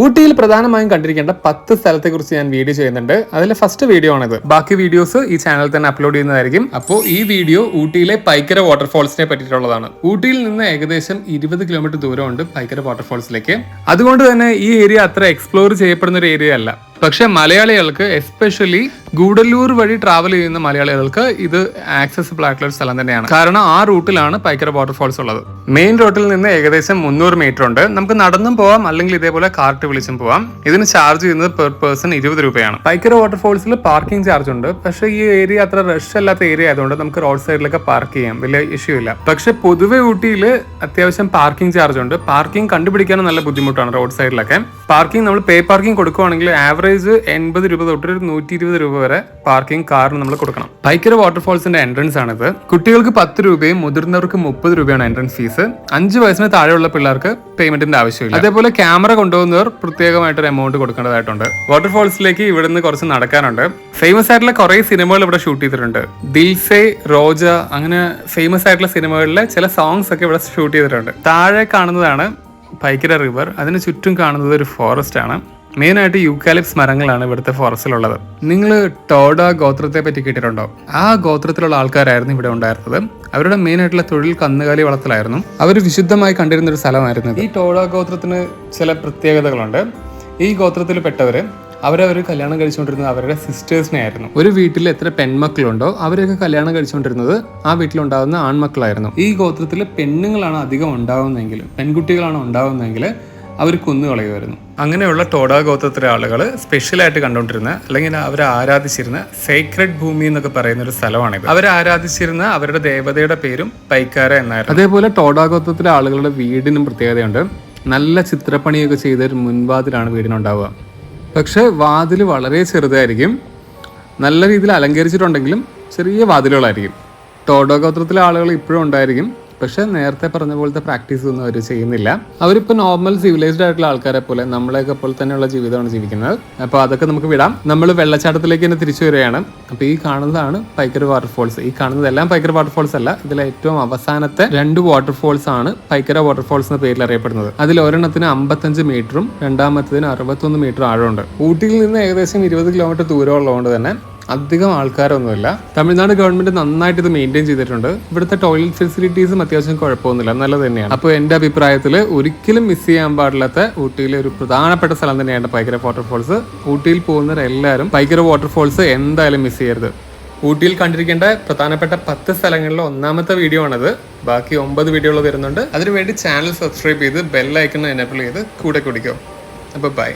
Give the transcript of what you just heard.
ഊട്ടിയിൽ പ്രധാനമായും കണ്ടിരിക്കേണ്ട പത്ത് സ്ഥലത്തെ കുറിച്ച് ഞാൻ വീഡിയോ ചെയ്യുന്നുണ്ട്. അതിലെ ഫസ്റ്റ് വീഡിയോ ആണിത്. ബാക്കി വീഡിയോസ് ഈ ചാനൽ തന്നെ അപ്ലോഡ് ചെയ്യുന്നതായിരിക്കും. അപ്പോൾ ഈ വീഡിയോ ഊട്ടിയിലെ പൈക്കര വാട്ടർഫോൾസിനെ പറ്റിയിട്ടുള്ളതാണ്. ഊട്ടിയിൽ നിന്ന് ഏകദേശം ഇരുപത് കിലോമീറ്റർ ദൂരമുണ്ട് പൈക്കര വാട്ടർഫോൾസിലേക്ക് അതുകൊണ്ട് തന്നെ ഈ ഏരിയ അത്ര എക്സ്പ്ലോർ ചെയ്യപ്പെടുന്ന ഒരു ഏരിയ അല്ല. പക്ഷെ മലയാളികൾക്ക് എസ്പെഷ്യലി ഗൂഡല്ലൂർ വഴി ട്രാവൽ ചെയ്യുന്ന മലയാളികൾക്ക് ഇത് ആക്സസിബിൾ ആയിട്ടുള്ള ഒരു സ്ഥലം തന്നെയാണ്. കാരണം ആ റൂട്ടിലാണ് പൈക്കര വാട്ടർഫോൾസ് ഉള്ളത്. മെയിൻ റോട്ടിൽ നിന്ന് ഏകദേശം മുന്നൂറ് മീറ്റർ ഉണ്ട്. നമുക്ക് നടന്നും പോവാം അല്ലെങ്കിൽ ഇതേപോലെ കാർട്ട് വിളിച്ചും പോവാം. ഇതിന് ചാർജ് ചെയ്യുന്നത് പെർ പേഴ്സൺ ഇരുപത് രൂപയാണ്. പൈക്കര വാട്ടർഫോൾസിൽ പാർക്കിംഗ് ചാർജ് ഉണ്ട്. പക്ഷേ ഈ ഏരിയ അത്ര റഷ് അല്ലാത്ത ഏരിയ ആയതുകൊണ്ട് നമുക്ക് റോഡ് സൈഡിലൊക്കെ പാർക്ക് ചെയ്യാം. വലിയ ഇഷ്യൂ ഇല്ല. പക്ഷെ പൊതുവെ ഊട്ടിയിൽ അത്യാവശ്യം പാർക്കിംഗ് ചാർജ് ഉണ്ട്. പാർക്കിംഗ് കണ്ടുപിടിക്കാനും നല്ല ബുദ്ധിമുട്ടാണ് റോഡ് സൈഡിലൊക്കെ പാർക്കിംഗ് നമ്മൾ പേ പാർക്കിംഗ് കൊടുക്കുവാണെങ്കിൽ ആവറേജ് എൺപത് രൂപ തൊട്ട് ഒരു നൂറ്റി ഇരുപത് രൂപ വരെ പാർക്കിംഗ് കാറിന് നമ്മൾ കൊടുക്കണം. ഭയങ്കര വാട്ടർഫോൾസിന്റെ എൻട്രൻസ് ആണിത്. കുട്ടികൾക്ക് പത്ത് രൂപയും മുതിർന്നവർക്ക് മുപ്പത് രൂപയാണ് എൻട്രൻസ് ഫീസ് അഞ്ച് വയസ്സിന് താഴെയുള്ള പിള്ളേർക്ക് പേയ്മെന്റിന്റെ ആവശ്യമില്ല. അതേപോലെ ക്യാമറ കൊണ്ടുപോകുന്നവർ പ്രത്യേകമായിട്ടൊരു എമൗണ്ട് കൊടുക്കേണ്ടതായിട്ടുണ്ട്. വാട്ടർഫോൾസിലേക്ക് നിന്ന് കുറച്ച് നടക്കാനുണ്ട്. ഫേമസ് ആയിട്ടുള്ള കുറെ സിനിമകൾ ഇവിടെ ഷൂട്ട് ചെയ്തിട്ടുണ്ട്. ദിൽസെ റോജ അങ്ങനെ ഫേമസ് ആയിട്ടുള്ള സിനിമകളിലെ ചില സോങ്സ് ഒക്കെ ഇവിടെ ഷൂട്ട് ചെയ്തിട്ടുണ്ട്. താഴെ കാണുന്നതാണ് പൈക്കര റിവർ. അതിന് ചുറ്റും കാണുന്നത് ഒരു ഫോറസ്റ്റ് ആണ്. മെയിനായിട്ട് യൂക്കാലിപ്സ് മരങ്ങളാണ് ഇവിടുത്തെ ഫോറസ്റ്റിലുള്ളത് നിങ്ങൾ ടോഡ ഗോത്രത്തെ പറ്റി കേട്ടിട്ടുണ്ടോ? ആ ഗോത്രത്തിലുള്ള ആൾക്കാരായിരുന്നു ഇവിടെ ഉണ്ടായിരുന്നത്. അവരുടെ മെയിൻ ആയിട്ടുള്ള തൊഴിൽ കന്നുകാലി വളർത്തലായിരുന്നു. അവർ വിശുദ്ധമായി കണ്ടിരുന്ന ഒരു സ്ഥലമായിരുന്നു ഈ ടോഡ ഗോത്രത്തിന് ചില പ്രത്യേകതകളുണ്ട്. ഈ ഗോത്രത്തിൽ പെട്ടവര് അവരവർ കല്യാണം കഴിച്ചുകൊണ്ടിരുന്നത് അവരുടെ സിസ്റ്റേഴ്സിനെ ആയിരുന്നു ഒരു വീട്ടിൽ എത്ര പെൺമക്കളുണ്ടോ അവരെയൊക്കെ കല്യാണം കഴിച്ചുകൊണ്ടിരുന്നത് ആ വീട്ടിലുണ്ടാകുന്ന ആൺമക്കളായിരുന്നു. ഈ ഗോത്രത്തിൽ പെണ്ണുങ്ങളാണ് അധികം ഉണ്ടാകുന്നതെങ്കിൽ പെൺകുട്ടികളാണ് ഉണ്ടാകുന്നതെങ്കിൽ അവർ കൊന്നുകളയുമായിരുന്നു അങ്ങനെയുള്ള ടോഡ ഗോത്രത്തിലെ ആളുകൾ സ്പെഷ്യലായിട്ട് കണ്ടുകൊണ്ടിരുന്ന അല്ലെങ്കിൽ അവർ ആരാധിച്ചിരുന്ന സേക്രഡ് ഭൂമി എന്നൊക്കെ പറയുന്ന ഒരു സ്ഥലമാണിത്. അവർ ആരാധിച്ചിരുന്ന അവരുടെ ദേവതയുടെ പേരും പൈക്കാര എന്നായിരുന്നു. അതേപോലെ ടോഡ ഗോത്രത്തിലെ ആളുകളുടെ വീടിനും പ്രത്യേകതയുണ്ട്. നല്ല ചിത്രപ്പണിയൊക്കെ ചെയ്ത ഒരു മുൻവാതിലാണ് വീടിനുണ്ടാവുക. പക്ഷെ വാതിൽ വളരെ ചെറുതായിരിക്കും. നല്ല രീതിയിൽ അലങ്കരിച്ചിട്ടുണ്ടെങ്കിലും ചെറിയ വാതിലുകളായിരിക്കും. ടോഡോ ഗോത്രത്തിലെ ആളുകൾ ഇപ്പോഴും ഉണ്ടായിരിക്കും. പക്ഷെ നേരത്തെ പറഞ്ഞ പോലത്തെ പ്രാക്ടീസ് ഒന്നും അവർ ചെയ്യുന്നില്ല. അവരിപ്പോൾ നോർമൽ സിവിലൈസ്ഡ് ആയിട്ടുള്ള ആൾക്കാരെ പോലെ നമ്മളെയൊക്കെ പോലെ തന്നെയുള്ള ജീവിതമാണ് ജീവിക്കുന്നത്. അപ്പോൾ അതൊക്കെ നമുക്ക് വിടാം. നമ്മൾ വെള്ളച്ചാട്ടത്തിലേക്ക് തന്നെ തിരിച്ചു വരികയാണ്. അപ്പോൾ ഈ കാണുന്നതാണ് പൈക്കർ വാട്ടർഫോൾസ് ഈ കാണുന്നതെല്ലാം പൈക്കർ വാട്ടർഫോൾസ് അല്ല. ഇതിൽ ഏറ്റവും അവസാനത്തെ രണ്ട് വാട്ടർഫോൾസ് ആണ് പൈക്കര വാട്ടർഫോൾസ് എന്ന പേരിൽ അറിയപ്പെടുന്നത്. അതിൽ ഒരെണ്ണത്തിന് അമ്പത്തഞ്ച് മീറ്ററും രണ്ടാമത്തതിന് അറുപത്തൊന്ന് മീറ്റർ ആഴമുണ്ട്. ഊട്ടിയിൽ നിന്ന് ഏകദേശം ഇരുപത് കിലോമീറ്റർ ദൂരം ഉള്ളതുകൊണ്ട് തന്നെ അധികം ആൾക്കാരൊന്നുമില്ല. തമിഴ്നാട് ഗവൺമെന്റ് നന്നായിട്ട് ഇത് മെയിന്റെയിൻ ചെയ്തിട്ടുണ്ട്. ഇവിടുത്തെ ടോയ്ലറ്റ് ഫെസിലിറ്റീസും അത്യാവശ്യം കുഴപ്പമൊന്നുമില്ല. നല്ലത് തന്നെയാണ്. അപ്പോൾ എന്റെ അഭിപ്രായത്തിൽ ഒരിക്കലും മിസ് ചെയ്യാൻ പാടില്ലാത്ത ഊട്ടിയിലെ ഒരു പ്രധാനപ്പെട്ട സ്ഥലം തന്നെയാണ് പൈക്കര വാട്ടർഫോൾസ് ഊട്ടിയിൽ പോകുന്നവരെല്ലാവരും പൈക്കര വാട്ടർഫോൾസ് എന്തായാലും മിസ് ചെയ്യരുത്. ഊട്ടിയിൽ കണ്ടിരിക്കേണ്ട പ്രധാനപ്പെട്ട പത്ത് സ്ഥലങ്ങളിൽ ഒന്നാമത്തെ വീഡിയോ ആണത്. ബാക്കി ഒമ്പത് വീഡിയോകൾ വരുന്നുണ്ട്. അതിനുവേണ്ടി ചാനൽ സബ്സ്ക്രൈബ് ചെയ്ത് ബെൽ ഐക്കൺ എനേബിൾ ചെയ്ത് കൂടെ കുടിക്കും. അപ്പോൾ ബൈ